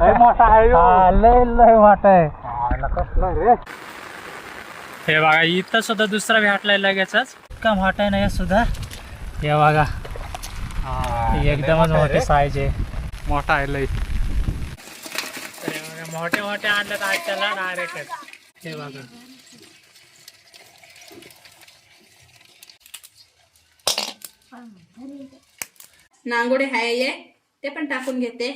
लय मोठा आहे ह्यो. हा, लय लय मोठा आहे आला कसला रे हे बघा इथं सुद्धा दुसरा भेटलाय लगेचच का मोठा आहे ना हे सुद्धा. हे बघा. हा, एकदमच मोठा आहे मोठी रे. साईज आहे. मोठा आहे लय. तर हे बघा, मोठे मोठे आणलं आजच्याला डायरेक्ट हे बघा. नांगोडे हाय ये. ते पण टाकून घेते.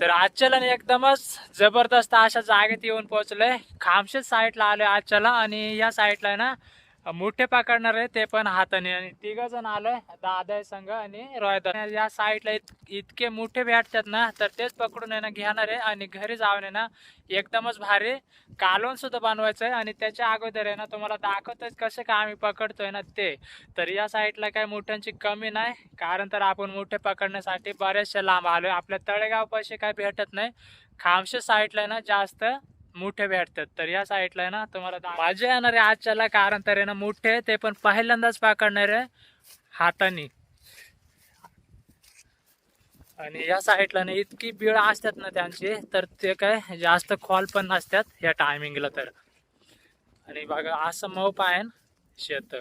तर आजच्याला एकदमच जबरदस्त अशा जागेत येऊन पोहोचलोय. खामशेत साईडला आलोय आजच्याला आणि या साईडला आहे ना मोठे पकडणार आहे ते पण हाताने. आणि तिघ जण आलोय दादा संघ आणि रोहित या साईडला इत, इतके मोठे भेटतात ना तर तेच पकडून आहे ना घेणार आहे आणि घरी जाऊन आहे ना एकदमच भारी कालवण सुद्धा बनवायचं आहे आणि त्याच्या अगोदर आहे ना तुम्हाला दाखवतोय कसे काय आम्ही पकडतोय ना ते. तर या साईडला काही मोठ्यांची कमी नाही कारण तर आपण मोठे पकडण्यासाठी बरेचसे लांब आलोय. आपल्या तळेगाव पैसे काही भेटत नाही. खामशे साईडला आहे ना जास्त. मोठे भेटतात तर या साईडला आहे ना तुम्हाला माझे येणार आहे आजच्याला कारण तर आहे ना मोठे ते पण पहिल्यांदाच पकडणार आहे हाताने. आणि या साईडला ना इतकी बीळ असतात ना त्यांची तर ते काय जास्त खोल पण नसतात या टायमिंगला तर. आणि बघा असं मऊ आहे शेत.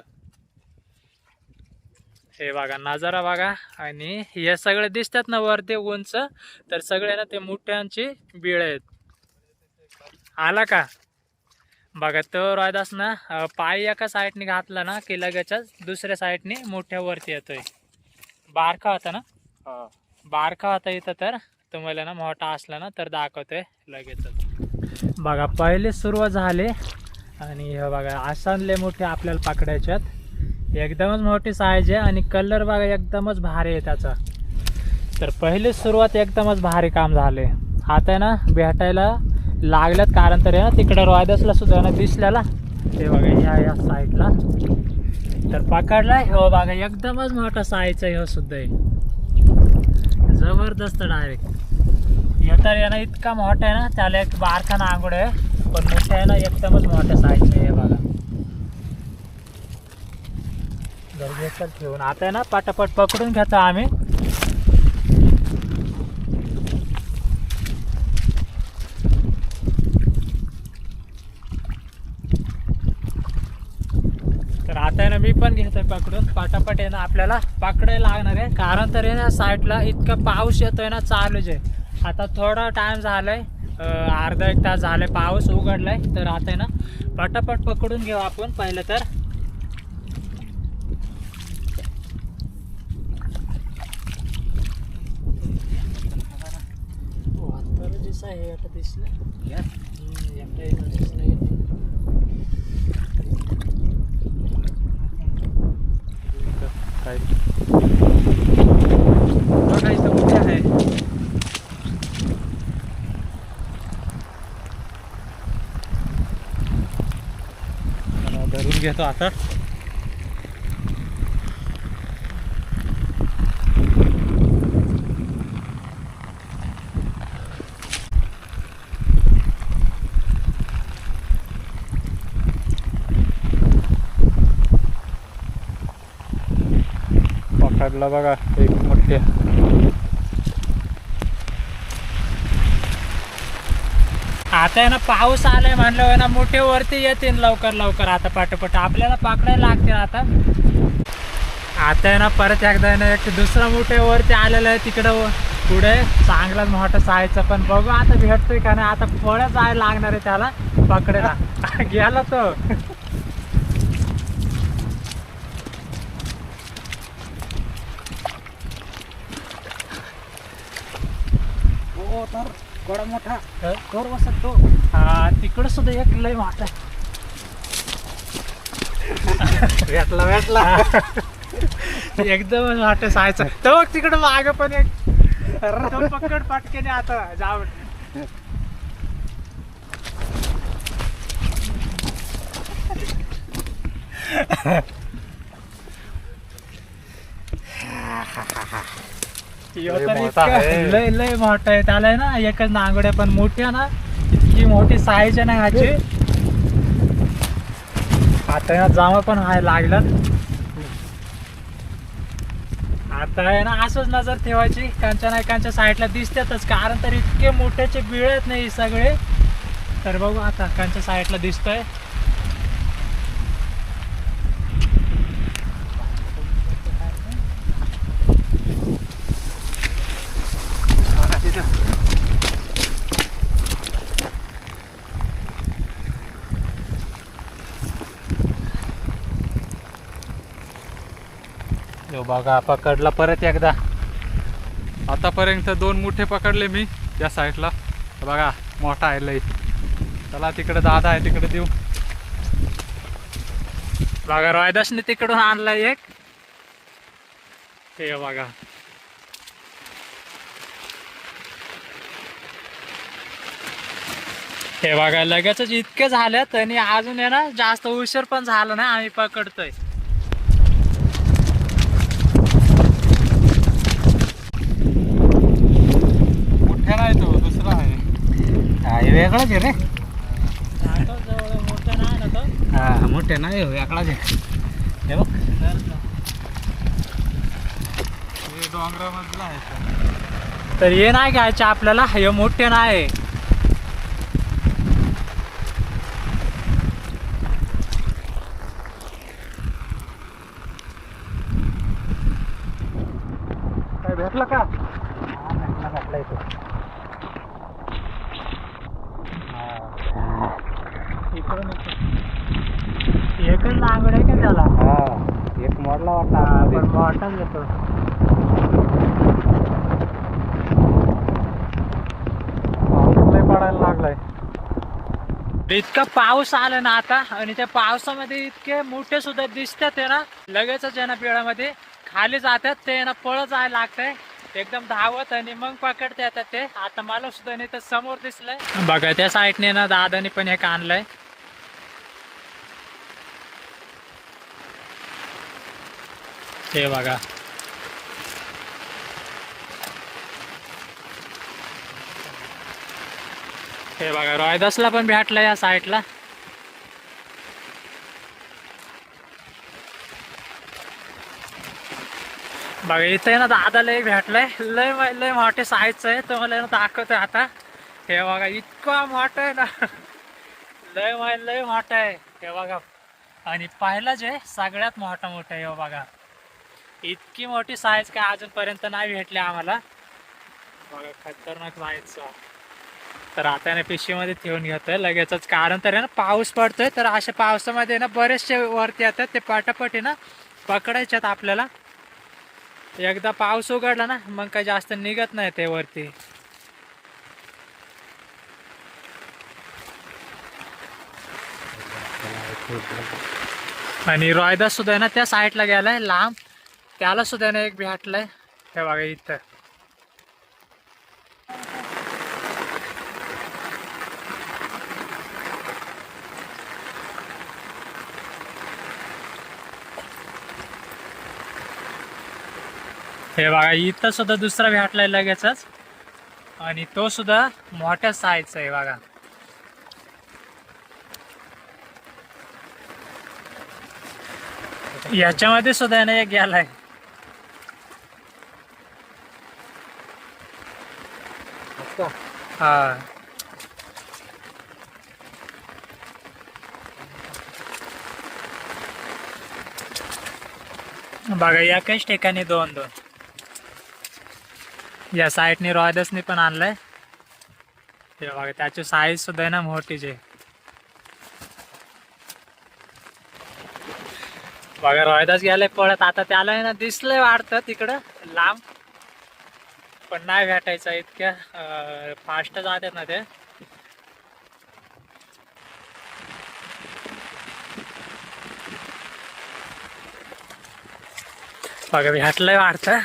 हे बघा नजारा बघा. आणि हे सगळे दिसतात ना वरती उंच तर सगळे ना ते मोठ्यांची बीळ आहेत. आला का? बघा तो रोयदास ना पाय एका साईडने घातला ना की लगेचच दुसऱ्या साईडने मोठ्या वरती येतोय. बारका होता ना? हा. बारका होता इथं तर तुम्हाला ना मोठा असला ना तर दाखवतोय लगेचच. बघा पहिले सुरुवात झाली आणि हे बघा आसानले मोठे आपल्याला पकडायच्यात. एकदमच मोठी साईज आहे आणि कलर बघा एकदमच भारी आहे त्याचा. तर पहिली सुरुवात एकदमच भारी काम झाले आता ना भेटायला लागल्यात कारण तर ना तिकडे रॉयदसला सुद्धा ना दिसल्याला ते बघा ह्या या साईडला तर पकडला हो बघा एकदमच मोठा साईज आहे हो सुद्धा आहे जबरदस्त डायरेक्ट हे तर ना इतका मोठा आहे ना त्याला एक बारखा नांगोड आहे. पण मोठा आहे ना एकदमच मोठा साईज आहे हे बघा. गरजेचं ठेवून. आता आहे ना पटापट पकडून घेतो आम्ही. ना मी पण घेतोय पकडून. पटापट आहे ना आपल्याला पकडायला लागणार आहे. कारण तर आहे ना साईडला इतका पाऊस येतोय ना चालूच आहे आता थोडा टाइम झालाय अर्धा एक तास झालाय पाऊस उघडलाय. तर आता आहे ना पटापट पकडून घेऊ आपण. पहिलं तर दिसलं. दिसलं काय? बघा इथं कुठे आहे? चला, धरून घेतो आता. साईडला बघा एक मोठे. आता आहे ना पाऊस आलाय म्हणल्यावर ना मोठे वरती येतील लवकर लवकर. आता पाठोपाठ आपल्याला पकडायला लागते आता. आता आहे ना परत एकदा ना एक दुसरा मोठे वरती आलेलं आहे तिकडं. पुढे चांगलाच मोठं जायचं पण बघू आता भेटतोय का नाही. आता फळच जायला लागणार आहे त्याला पकडायला. गेला तो. तर गोडा मोठा? कर बसत तो. हा तिकडं सुद्धा एक लय मोठा भेटला भेटला. एकदम मोठं सायचं. तो तिकडं माग पण एक. तो पकड पटकेने आता. जाऊ. ह्यो लय तर मोठा इतका- आहे. लय लय मोठा आहे. त्याला आहे ना एकच नांगड्या पण मोठ्या ना इतकी मोठी साईज आहे ना ह्याची. आता ना जामा पण हाय लागलं. आता आहे ना असंच नजर ठेवायची. कांच्या नाही कांच्या साईडला दिसतातच. कारण तर इतके मोठ्याचे बिळ आहेत नाही सगळे. तर बघू आता कांच्या साईडला दिसतंय. यो बघा पकडला परत एकदा. आतापर्यंत दोन मुठे पकडले मी या साईडला. बघा मोठा आहे लई. चला तिकडे दादा आहे तिकडे देऊ. बघा रॉयदासने तिकडून आणलाय एक. ते बघा. हे बघा लगेचच इतके झाल्यात आणि अजून आहे ना जास्त उशीर पण झाला ना आम्ही पकडतोय मोठ्या नाही तो दुसरा आहे हे वेगळाच आहे रे. हा मोठे ना हो, वेगळाच आहे. हे बघ. डोंगरामधला आहे. तर हे नाही घ्यायचे आपल्याला हे मोठे नाही काय भेटला का भेटला इथं. इकडून एकच लांगड आहे का त्याला हा मोडला वाटला आपण. बॉटल घेतो. पडायला लागलाय. इतका पाऊस आला ना आता आणि त्या पावसामध्ये इतके मोठे सुद्धा दिसतात आहे ना लगेचच आहे ना पिळामध्ये खाली जातात ते ना पळत जायला लागतंय. एकदम धावत आणि मग पकडता येतात ते. आता मला सुद्धा नाही तर समोर दिसलंय. बघा त्या साईडने ना दादाने पण एक आणलंय. हे बघा. हे बघा रॉयदासला पण भेटलं या साईडला. बघा इथे ना दादा लय भेटलाय. लय लय मोठे साईजचं आहे. तुम्हाला ना दाखवतोय आता. हे बघा इतका मोठा आहे ना. लय लय मोठा आहे. हे बघा. आणि पाहिलं जे सगळ्यात मोठा मोठा आहे हे बघा. इतकी मोठी साईज काय अजूनपर्यंत नाही भेटली आम्हाला. बघा खतरनाक साईज तर आता आहे ना पिशवीमध्ये ठेवून घेतोय. लगेचच कारण तर आहे ना पाऊस पडतोय तर अशा पावसामध्ये ना बरेचसे वरती येतात ते पटापट आहे ना पकडायच्यात आपल्याला. एकदा पाऊस उघडला ना मग काही जास्त निघत नाही ते वरती. आणि रॉयदा सुद्धा आहे ना त्या साईडला गेलाय लांब. त्याला सुद्धा ना एक भेटलाय हे बघा इथं. हे बघा इथं सुद्धा दुसरा भेटलाय लगेचच. आणि तो सुद्धा मोठ्या साईजचा आहे बघा. याच्यामध्ये सुद्धा आहे ना एक गेलाय. हा. बघा एकाच ठिकाणी दोन दोन. या साईडने रॉयदसने पण आणलंय. ते बघा त्याची साईज सुद्धा आहे ना मोठीच आहे. बघा रॉयदास गेलाय पळत. आता त्याला ना दिसलंय वाढत तिकडं लांब. पण नाही भेटायचं इतक्या फास्ट जातात ना ते. बघा भेटलंय वाटतं.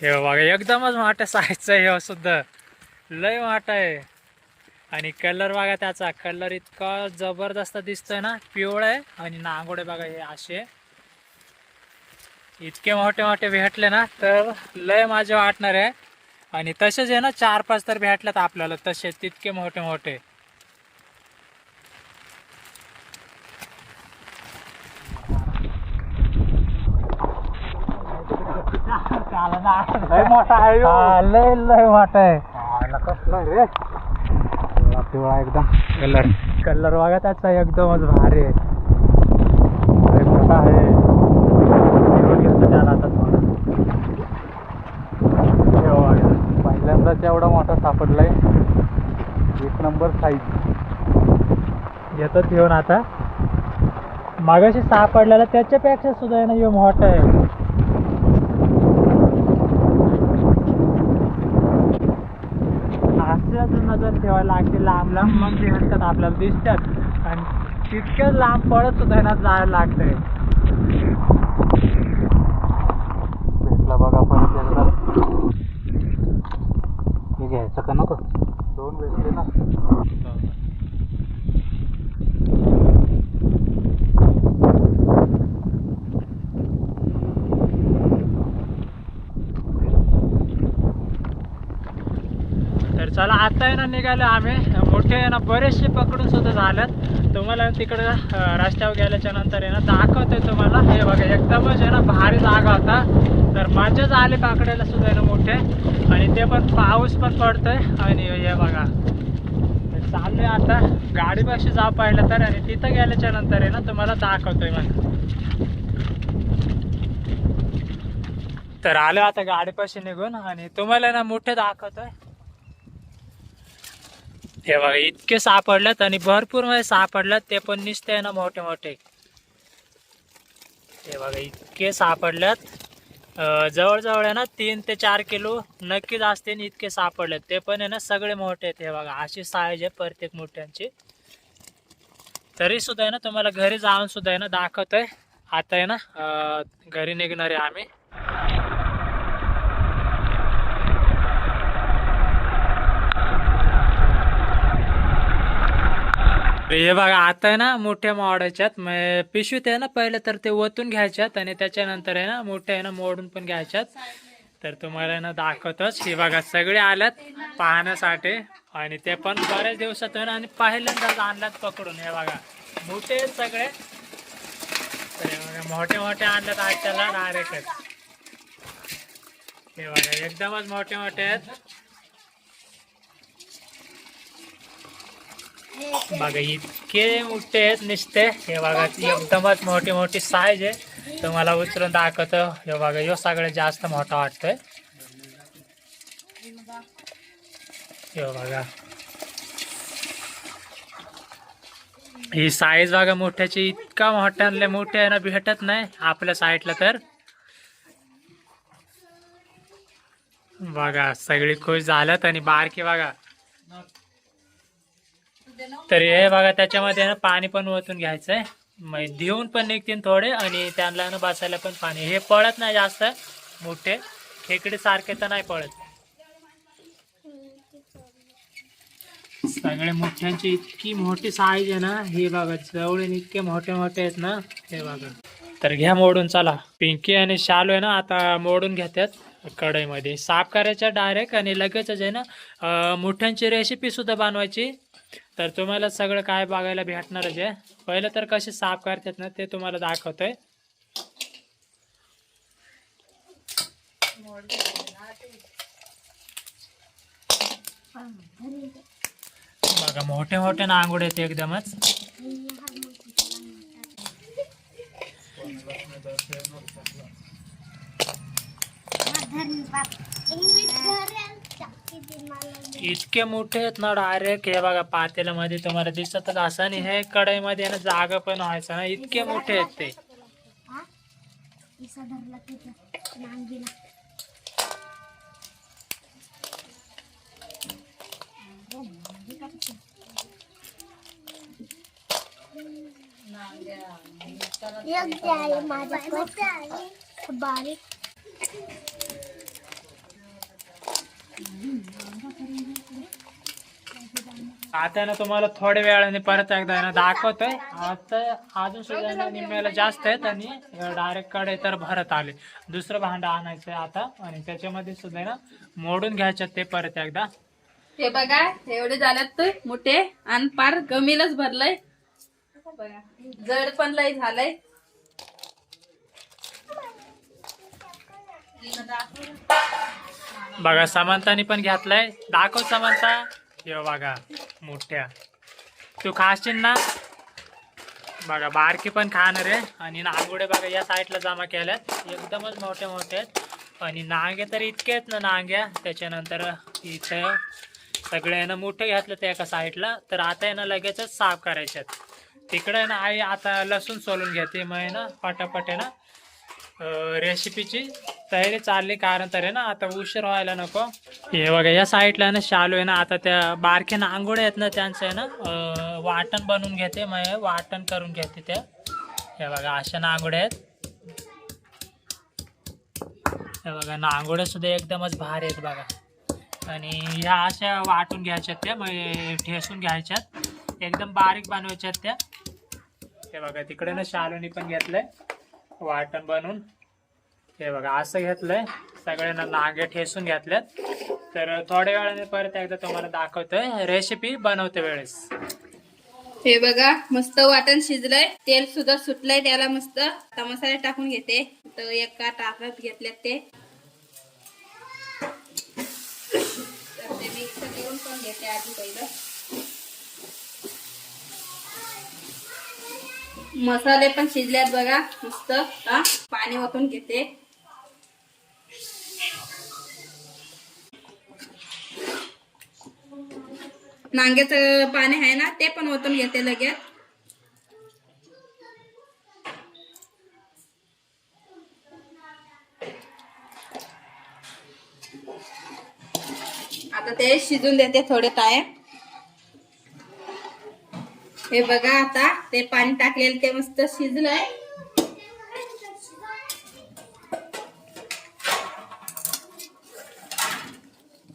हे बघा एकदमच मोठ्या साईजचं हे सुद्धा. लय वाट आहे आणि कलर बघा त्याचा. कलर इतका जबरदस्त दिसतोय ना पिवळ आहे. आणि नांगोडे बघा हे असे. इतके मोठे मोठे भेटले ना तर लय माझे वाटणार आहे. आणि तसेच आहे ना चार पाच तर भेटल्यात आपल्याला तसे तितके मोठे मोठे. लय मोठा आहे लय लय आहे. एकदम. कलर. कलर त्याचा एकदमच भारी मोठा आहे. घेऊन घेतो पहिल्यांदाच एवढा मोठा सापडलाय. एक नंबर साईज येतात घेऊन आता. मागाशी सापडलेला त्याच्यापेक्षा सुद्धा येणं ना ह्यो मोठा आहे. असे अजून नजर ठेवायला लागते. लांब लांब मग हरकत आपल्याला दिसतात. आणि तितक्याच लांब पडत सुद्धा आहे ना जायला लागतंय भेटला बघा परत एकदा हे घ्यायचं का नको दोन भेटले ना तर चला आता आहे ना निघालो आम्ही. मोठे आहे ना बरेचसे पकडून सुद्धा झाल्यात तुम्हाला तिकडं रस्त्यावर गेल्याच्यानंतर आहे ना दाखवतोय तुम्हाला. हे बघा एकदमच आहे ना भारी जागा होता. तर मजाच आले पाकडायला सुद्धा आहे ना मोठे. आणि ते पण पाऊस पण पडतोय. आणि हे बघा तर चाललोय आता. गाडीपाशी जा पाहिलं तर. आणि तिथं गेल्याच्यानंतर आहे ना तुम्हाला दाखवतोय मग. तर आलो आता गाडीपाशी निघून. आणि तुम्हाला ना मोठे दाखवतोय. हे बघा इतके सापडलेत आणि भरपूर म्हणजे मध्ये सापडल्यात ते पण निसते ना मोठे मोठे. हे बघा इतके सापडल्यात जवळजवळ आहे ना तीन ते चार किलो नक्कीच असते इतके सापडलेत. ते पण आहे ना सगळे मोठे आहेत हे बघा. अशी साईज आहे प्रत्येक मोठ्यांची. तरी सुद्धा आहे ना तुम्हाला घरी जाऊन सुद्धा आहे ना दाखवतोय. आता आहे ना घरी निघणार आहे आम्ही. हे बघा आता आहे ना मोठ्या मोडायच्यात पिशवीत आहे ना पहिले तर ते ओतून घ्यायच्यात आणि त्याच्यानंतर आहे ना मोठ्या आहे ना मोडून पण घ्यायच्यात. तर तुम्हाला आहे ना दाखवतोच. हे बघा सगळे आल्यात पाहण्यासाठी. आणि ते पण बऱ्याच दिवसात ना आणि पहिल्यांदाच आणल्यात पकडून. हे बघा मोठे आहेत सगळे. तर मोठे मोठे आणल्यात आजच्याला डायरेक्ट हे बघा एकदमच मोठे मोठे आहेत. बघा इतके मोठे आहेत निसते. हे बघा एकदमच मोठी मोठी साईज आहे. तुम्हाला उचलून दाखवतो. हे बघा ह्यो सगळ्यात जास्त मोठा वाटतोय. हे बघा. ही साईज बघा मोठ्याची. इतका मोठ्याले मोठे आहे ना भेटत नाही आपल्या साईडला तर. बघा सगळी खुश झाल्यात आणि बारकी बघा. तर हे बघा त्याच्यामध्ये ना पाणी पण ओतून घ्यायचंय. मग देऊन पण निघतील थोडे आणि त्यांना ना बसायला पण पाणी. हे पळत नाही जास्त मोठे. खेकडे सारखे तर नाही पळत. सगळे मोठ्यांची इतकी मोठी साईज आहे ना हे बघा जवळून इतके मोठे मोठे आहेत ना हे बघा. तर घ्या मोडून चला. पिंकी आणि शालू आहे ना आता मोडून घेतात कढईमध्ये. साफ करायच्या डायरेक्ट आणि लगेचच आहे ना मोठ्यांची रेसिपी सुद्धा बनवायची. तर तुम्हाला सगळं काय बघायला भेटणारच आहे. पहिलं तर कसे साफ करतात ना ते तुम्हाला दाखवतोय. बघा मोठे मोठे ना आंघोळ येते एकदमच. इतके मोठे आहेत ना डायरेक्ट हे बघा पातेल्यामध्ये तुम्हाला दिसतच असं आणि हे कढईमध्ये ना जागा पण व्हायचं ना. इतके मोठे आहेत ते. बारीक. आता ना तुम्हाला थोड्या वेळाने परत एकदा ना दाखवतोय. आता अजून सुद्धा ना निम्म्याला जास्त आहेत आणि डायरेक्टकडे तर भरत आले. दुसरं भांडं आणायचंय आता आणि त्याच्यामध्ये सुद्धा ना मोडून घ्यायच्यात ते परत एकदा. हे बघा एवढे झाल्यात ते मोठे आणि पार गमीलच भरलंय. बघा जड पण लय झालंय. बघा समंतानी पण घेतलाय. दाखव समंता यो बघा. मोठ्या. तू खाशील ना. बघा बारकी पण खाणार आहे. आणि नांगोडे बघा या साईडला जमा केल्यात. एकदमच मोठे मोठे आहेत. आणि नांगे तर इतके आहेत ना नांग्या. त्याच्यानंतर इथं सगळे मोठे घेतलं ते एका साईडला. तर आता आहे ना लगेचच साफ करायचे आहेत. तिकडे आहे ना आई आता लसूण सोलून घेते मग आहे ना पटापट आहे ना रेसिपीची तयारी चालली कारण तर आहे ना आता उशीर व्हायला नको. हे बघा या साईडला ना शालू आहे ना आता त्या बारक्या नांगोळ्या आहेत ना त्यांचं आहे ना वाटण बनवून घेते मग वाटण करून घेते त्या हे बघा अशा नांगोड्या आहेत. हे बघा नांगोड्या सुद्धा एकदमच भारी आहेत बघा. आणि ह्या अशा वाटून घ्यायच्यात त्या मग ठेसून घ्यायच्यात. एकदम बारीक बनवायच्यात त्या. हे बघा तिकडे ना शालूनी पण घेतलंय वाटण बनवून. हे बघा असं घेतलंय. सगळ्यांना नागे ठेसून घेतल्यात. तर थोड्या वेळाने परत एकदा तुम्हाला दाखवतोय. रेसिपी बनवते वेळेस. हे बघा मस्त वाटण शिजलंय. तेल सुद्धा सुटलंय त्याला मस्त आता मसाले टाकून घेते. तर एका टाकत घेतल्यात ते. तर ते मिक्स करून पण घेते आधी पहिलं. मसाले पण शिजल्यात बघा मस्त. पाणी ओतून घेते. नांग्याचं पाणी आहे ना ते पण ओतून घेते लगेच. आता ते शिजून देते थोडे टाइम. हे बघा आता ते पाणी टाकलेलं ते मस्त शिजलंय.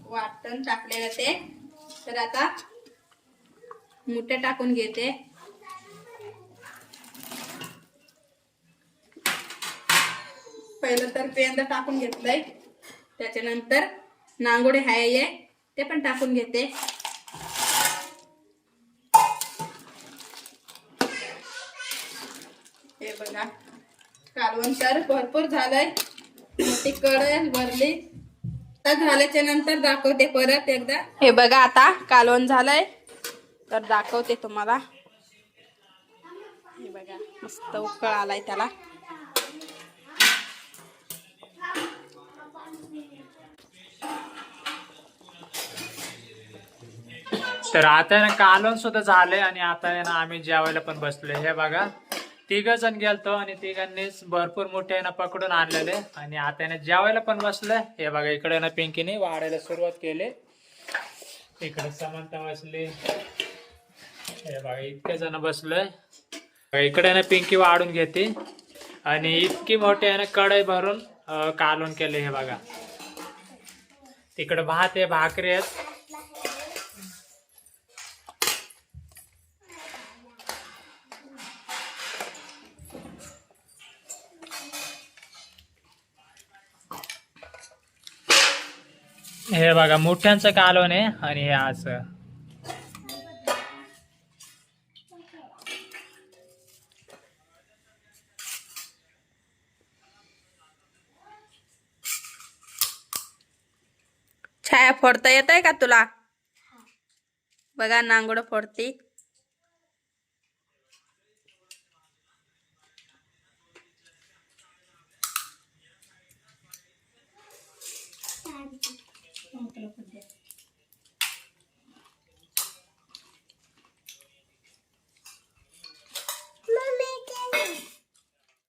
वाटण टाकलेलं ते. तर आता मुठ्या टाकून घेते. पहिलं तर पेंदा टाकून घेतलंय. त्याच्यानंतर नांगोडे हाय ते पण टाकून घेते. हे बघा कालवण तर भरपूर झालंय. ती कढई भरली. तर झाल्याच्यानंतर दाखवते परत एकदा. हे बघा आता कालवण झालंय. तर दाखवते तुम्हाला. हे बघा मस्त उकळ आलाय त्याला. तर आता ना कालवण सुद्धा झालंय आणि आता ना आम्ही जेवायला पण बसलोय. हे बघा तिघ जण गेलतो आणि तिघांनीच भरपूर मोठे ना पकडून आणलेले आणि आता ना जेवायला पण बसलोय. हे बघा इकडे ना पिंकीने वाढायला सुरुवात केली. इकडे समानता बसली. हे बघा इतके जण बसलोय. इकडे ना पिंकी वाढून घेते. आणि इतकी मोठी आहे ना कढई भरून कालून कालवण केले हे बघा. तिकडे भात आहे भाकरी आहेत. हे बघा मोठ्यांचं कालवण आहे आणि हे असं. फोडता येत आहे का तुला? बघा नांगोड फोडती.